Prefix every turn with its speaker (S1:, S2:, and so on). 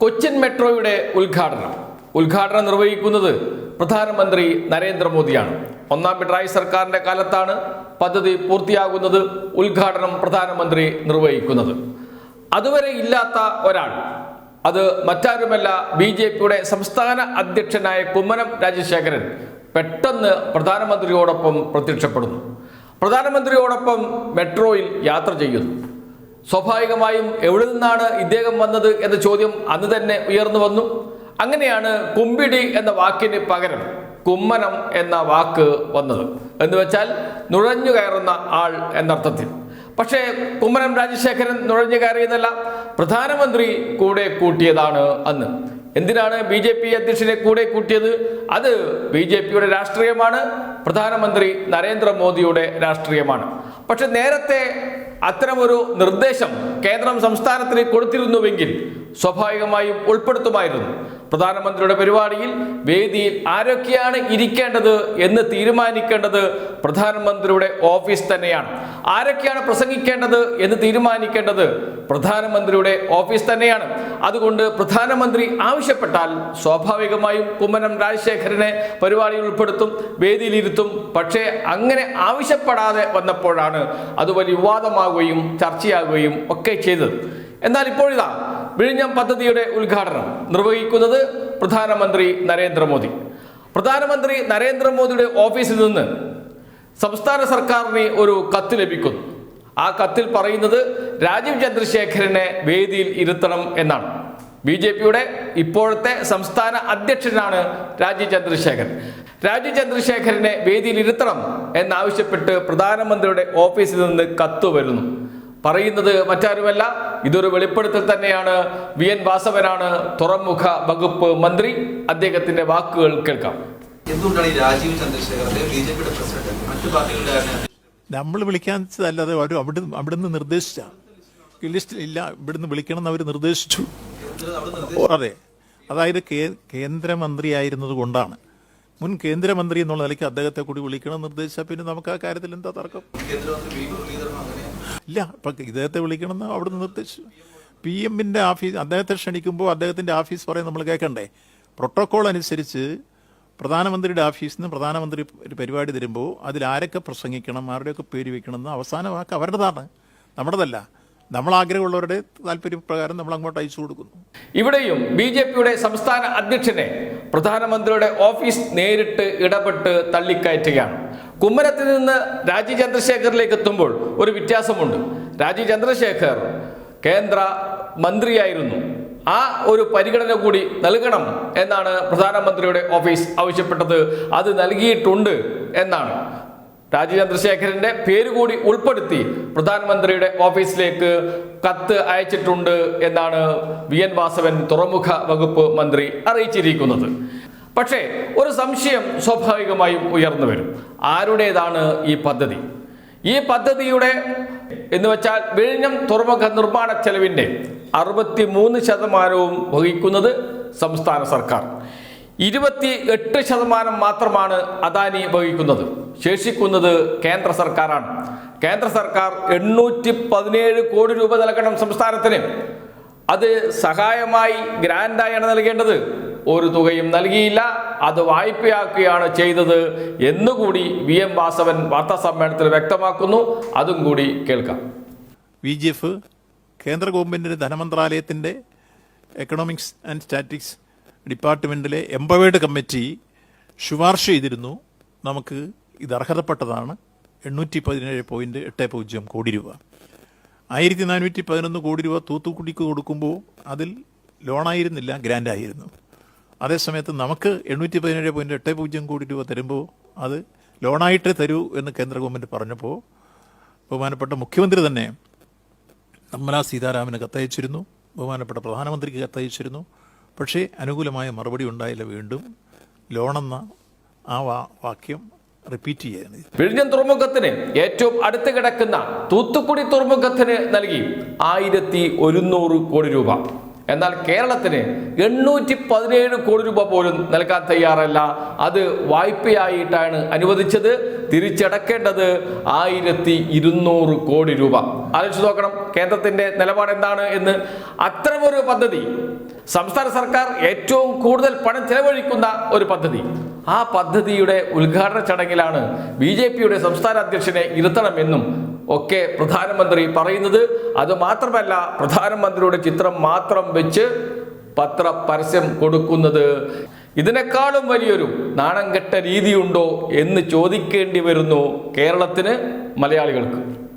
S1: കൊച്ചിൻ മെട്രോയുടെ ഉദ്ഘാടനം. ഉദ്ഘാടനം നിർവഹിക്കുന്നത് പ്രധാനമന്ത്രി നരേന്ദ്രമോദിയാണ്. ഒന്നാം പിണറായി സർക്കാരിന്റെ കാലത്താണ് പദ്ധതി പൂർത്തിയാകുന്നത് ഉദ്ഘാടനം പ്രധാനമന്ത്രി നിർവഹിക്കുന്നത്. അതുവരെ ഇല്ലാത്ത ഒരാൾ. അത് മറ്റാരുമല്ല ബി ജെ പിയുടെ സംസ്ഥാന അധ്യക്ഷനായ കുമ്മനം രാജശേഖരൻ പെട്ടെന്ന് പ്രധാനമന്ത്രിയോടൊപ്പം പ്രത്യക്ഷപ്പെടുന്നു. പ്രധാനമന്ത്രിയോടൊപ്പം മെട്രോയിൽ യാത്ര ചെയ്യുന്നു. സ്വാഭാവികമായും എവിടെ നിന്നാണ് ഇദ്ദേഹം വന്നത് എന്ന ചോദ്യം അന്ന് തന്നെ ഉയർന്നു വന്നു. അങ്ങനെയാണ് കുമ്പിടി എന്ന വാക്കിന് പകരം കുമ്മനം എന്ന വാക്ക് വന്നത്. എന്ന് വെച്ചാൽ നുഴഞ്ഞു കയറുന്ന ആൾ എന്നർത്ഥത്തിൽ. പക്ഷേ കുമ്മനം രാജശേഖരൻ നുഴഞ്ഞു കയറിയതല്ല പ്രധാനമന്ത്രി കൂടെ കൂട്ടിയതാണ് അന്ന്. എന്തിനാണ് ബി ജെ പി അധ്യക്ഷനെ കൂടെ കൂട്ടിയത്? അത് ബി ജെ പിയുടെ രാഷ്ട്രീയമാണ് പ്രധാനമന്ത്രി നരേന്ദ്രമോദിയുടെ രാഷ്ട്രീയമാണ്. പക്ഷെ നേരത്തെ അത്തരമൊരു നിർദ്ദേശം കേന്ദ്രം സംസ്ഥാനത്തിന് കൊടുത്തിരുന്നുവെങ്കിൽ സ്വാഭാവികമായും ഉൾപ്പെടുത്തുമായിരുന്നു. പ്രധാനമന്ത്രിയുടെ പരിപാടിയിൽ വേദിയിൽ ആരൊക്കെയാണ് ഇരിക്കേണ്ടത് എന്ന് തീരുമാനിക്കേണ്ടത് പ്രധാനമന്ത്രിയുടെ ഓഫീസ് തന്നെയാണ്. ആരൊക്കെയാണ് പ്രസംഗിക്കേണ്ടത് എന്ന് തീരുമാനിക്കേണ്ടത് പ്രധാനമന്ത്രിയുടെ ഓഫീസ് തന്നെയാണ്. അതുകൊണ്ട് പ്രധാനമന്ത്രി ആവശ്യപ്പെട്ടാൽ സ്വാഭാവികമായും കുമ്മനം രാജശേഖരനെ പരിപാടിയിൽ ഉൾപ്പെടുത്തും വേദിയിലിരുത്തും. പക്ഷേ അങ്ങനെ ആവശ്യപ്പെടാതെ വന്നപ്പോഴാണ് അത് വലിയ വിവാദമാകുകയും ചർച്ചയാകുകയും ഒക്കെ ചെയ്തത്. എന്നാൽ ഇപ്പോഴിതാ വിഴിഞ്ഞം പദ്ധതിയുടെ ഉദ്ഘാടനം നിർവഹിക്കുന്നത് പ്രധാനമന്ത്രി നരേന്ദ്രമോദി. പ്രധാനമന്ത്രി നരേന്ദ്രമോദിയുടെ ഓഫീസിൽ നിന്ന് സംസ്ഥാന സർക്കാരിന് ഒരു കത്ത് ലഭിക്കുന്നു. ആ കത്തിൽ പറയുന്നത് രാജീവ് ചന്ദ്രശേഖരനെ വേദിയിൽ ഇരുത്തണം എന്നാണ്. ബി ജെ പിയുടെ ഇപ്പോഴത്തെ സംസ്ഥാന അധ്യക്ഷനാണ് രാജീവ് ചന്ദ്രശേഖരൻ. രാജീവ് ചന്ദ്രശേഖരനെ വേദിയിൽ ഇരുത്തണം എന്നാവശ്യപ്പെട്ട് പ്രധാനമന്ത്രിയുടെ ഓഫീസിൽ നിന്ന് കത്ത് വരുന്നു. പറയുന്നത് മറ്റാരുമല്ല ഇതൊരു വെളിപ്പെടുത്തൽ തന്നെയാണ്. വി എൻ വാസവനാണ് തുറമുഖ വകുപ്പ് മന്ത്രി. അദ്ദേഹത്തിന്റെ വാക്കുകൾ കേൾക്കാം.
S2: എന്തുകൊണ്ടാണ് ഈ രാജീവ് ചന്ദ്രശേഖർ അദ്ദേഹം ബി ജെ പിയുടെ പ്രസിഡന്റ് മറ്റു പാർട്ടികളുടെ
S3: നമ്മൾ വിളിക്കാത്തതല്ലാതെ അവർ അവിടെ അവിടുന്ന് നിർദ്ദേശിച്ച ലിസ്റ്റിൽ ഇല്ല ഇവിടുന്ന് വിളിക്കണം എന്ന് അവർ നിർദ്ദേശിച്ചു അതെ. അതായത് കേ- കേന്ദ്രമന്ത്രിയായിരുന്നത് കൊണ്ടാണ്. മുൻ കേന്ദ്രമന്ത്രി എന്നുള്ള നിലയ്ക്ക് അദ്ദേഹത്തെ കൂടി വിളിക്കണം നിർദ്ദേശിച്ചാൽ പിന്നെ നമുക്ക് ആ കാര്യത്തിൽ എന്താ തർക്കം?
S2: കേന്ദ്രമന്ത്രി
S3: ഇല്ല ഇപ്പം ഇദ്ദേഹത്തെ വിളിക്കണമെന്ന് അവിടുന്ന് നിർദ്ദേശിച്ചു. പി എമ്മിന്റെ ഓഫീസ് അദ്ദേഹത്തെ ക്ഷണിക്കുമ്പോൾ അദ്ദേഹത്തിന്റെ ഓഫീസ് പറയും നമ്മൾ കേൾക്കണ്ടേ? പ്രോട്ടോക്കോൾ അനുസരിച്ച് പ്രധാനമന്ത്രിയുടെ ഓഫീസിൽ നിന്ന് പ്രധാനമന്ത്രി ഒരു പരിപാടി തരുമ്പോൾ അതിൽ ആരൊക്കെ പ്രസംഗിക്കണം ആരുടെയൊക്കെ പേര് വെക്കണം എന്ന് അവസാന വാക്ക് അവരുടേതാണ്. നമ്മുടേതല്ല. നമ്മൾ ആഗ്രഹമുള്ളവരുടെ താല്പര്യപ്രകാരം നമ്മൾ അങ്ങോട്ട് അയച്ചു കൊടുക്കുന്നു.
S1: ഇവിടെയും ബി ജെ പിയുടെ സംസ്ഥാന അധ്യക്ഷനെ പ്രധാനമന്ത്രിയുടെ ഓഫീസ് നേരിട്ട് ഇടപെട്ട് തള്ളിക്കയറ്റുകയാണ്. കുമ്മനത്തിൽ നിന്ന് രാജീവ് ചന്ദ്രശേഖറിലേക്ക് എത്തുമ്പോൾ ഒരു വ്യത്യാസമുണ്ട്. രാജീവ് ചന്ദ്രശേഖർ കേന്ദ്ര മന്ത്രിയായിരുന്നു. ആ ഒരു പരിഗണന കൂടി നൽകണം എന്നാണ് പ്രധാനമന്ത്രിയുടെ ഓഫീസ് ആവശ്യപ്പെട്ടത്. അത് നൽകിയിട്ടുണ്ട് എന്നാണ്. രാജീവ് ചന്ദ്രശേഖരന്റെ പേര് കൂടി ഉൾപ്പെടുത്തി പ്രധാനമന്ത്രിയുടെ ഓഫീസിലേക്ക് കത്ത് അയച്ചിട്ടുണ്ട് എന്നാണ് വി എൻ വാസവൻ തുറമുഖ വകുപ്പ് മന്ത്രി അറിയിച്ചിരിക്കുന്നത്. പക്ഷേ ഒരു സംശയം സ്വാഭാവികമായും ഉയർന്നു വരും. ആരുടേതാണ് ഈ പദ്ധതി? ഈ പദ്ധതിയുടെ എന്ന് വെച്ചാൽ വിഴിഞ്ഞം തുറമുഖ നിർമ്മാണ ചെലവിന്റെ അറുപത്തി മൂന്ന് ശതമാനവും വഹിക്കുന്നത് സംസ്ഥാന സർക്കാർ. ഇരുപത്തി എട്ട് ശതമാനം മാത്രമാണ് അദാനി വഹിക്കുന്നത്. ശേഷിക്കുന്നത് കേന്ദ്ര സർക്കാരാണ്. കേന്ദ്ര സർക്കാർ എണ്ണൂറ്റി പതിനേഴ് കോടി രൂപ നൽകണം സംസ്ഥാനത്തിന്. അത് സഹായമായി ഗ്രാൻഡായാണ് നൽകേണ്ടത്. ഒരു തുകയും നൽകിയില്ല. അത് വായ്പയാക്കുകയാണ് ചെയ്തത് എന്നുകൂടി വി എം വാസവൻ വാർത്താ സമ്മേളനത്തിൽ വ്യക്തമാക്കുന്നു. അതും കൂടി കേൾക്കാം.
S3: വി ജി എഫ് കേന്ദ്ര ഗവൺമെന്റിന്റെ ധനമന്ത്രാലയത്തിന്റെ എക്കണോമിക്സ് ആൻഡ് സ്റ്റാറ്റിക്സ് ഡിപ്പാർട്ട്മെന്റിലെ എംപവേർഡ് കമ്മിറ്റി ശുപാർശ ചെയ്തിരുന്നു. നമുക്ക് ഇത് അർഹതപ്പെട്ടതാണ്. എണ്ണൂറ്റി പതിനേഴ് പോയിന്റ് എട്ട് പൂജ്യം കോടി രൂപ. ആയിരത്തി നാനൂറ്റി പതിനൊന്ന് കോടി രൂപ തൂത്തുക്കുടിക്ക് കൊടുക്കുമ്പോൾ അതിൽ ലോണായിരുന്നില്ല ഗ്രാൻഡായിരുന്നു. അതേസമയത്ത് നമുക്ക് എണ്ണൂറ്റി പതിനേഴ് പോയിന്റ് എട്ട് പൂജ്യം കോടി രൂപ തരുമ്പോൾ അത് ലോണായിട്ട് തരൂ എന്ന് കേന്ദ്ര ഗവൺമെന്റ് പറഞ്ഞപ്പോൾ ബഹുമാനപ്പെട്ട മുഖ്യമന്ത്രി തന്നെ നിർമ്മലാ സീതാരാമന് കത്തയച്ചിരുന്നു. ബഹുമാനപ്പെട്ട പ്രധാനമന്ത്രിക്ക് കത്തയച്ചിരുന്നു. പക്ഷേ അനുകൂലമായ മറുപടി ഉണ്ടായില്ല വീണ്ടും. ലോണെന്ന ആ വാക്യം റിപ്പീറ്റ് ചെയ്യാണ്
S1: വിഴിഞ്ഞം തുറമുഖത്തിന് ഏറ്റവും അടുത്ത് കിടക്കുന്ന തൂത്തുക്കുടി തുറമുഖത്തിന് നൽകി ആയിരത്തി ഒരുന്നൂറ് കോടി രൂപ. എന്നാൽ കേരളത്തിന് എണ്ണൂറ്റി പതിനേഴ് കോടി രൂപ പോലും നൽകാൻ തയ്യാറല്ല. അത് വായ്പയായിട്ടാണ് അനുവദിച്ചത്. തിരിച്ചടക്കേണ്ടത് ആയിരത്തി ഇരുന്നൂറ് കോടി രൂപ. ആലോചിച്ച് നോക്കണം. കേന്ദ്രത്തിന്റെ നിലപാട് എന്താണ് എന്ന്. അത്തരമൊരു പദ്ധതി സംസ്ഥാന സർക്കാർ ഏറ്റവും കൂടുതൽ പണം ചെലവഴിക്കുന്ന ഒരു പദ്ധതി. ആ പദ്ധതിയുടെ ഉദ്ഘാടന ചടങ്ങിലാണ് ബി ജെ പിയുടെ സംസ്ഥാന അധ്യക്ഷനെ ഇരുത്തണമെന്നും ഒക്കെ പ്രധാനമന്ത്രി പറയുന്നത്. അത് മാത്രമല്ല പ്രധാനമന്ത്രിയുടെ ചിത്രം മാത്രം വെച്ച് പത്ര പരസ്യം കൊടുക്കുന്നത്. ഇതിനേക്കാളും വലിയൊരു നാണം കെട്ട രീതിയുണ്ടോ എന്ന് ചോദിക്കേണ്ടി വരുന്നു കേരളത്തിന് മലയാളികൾക്ക്.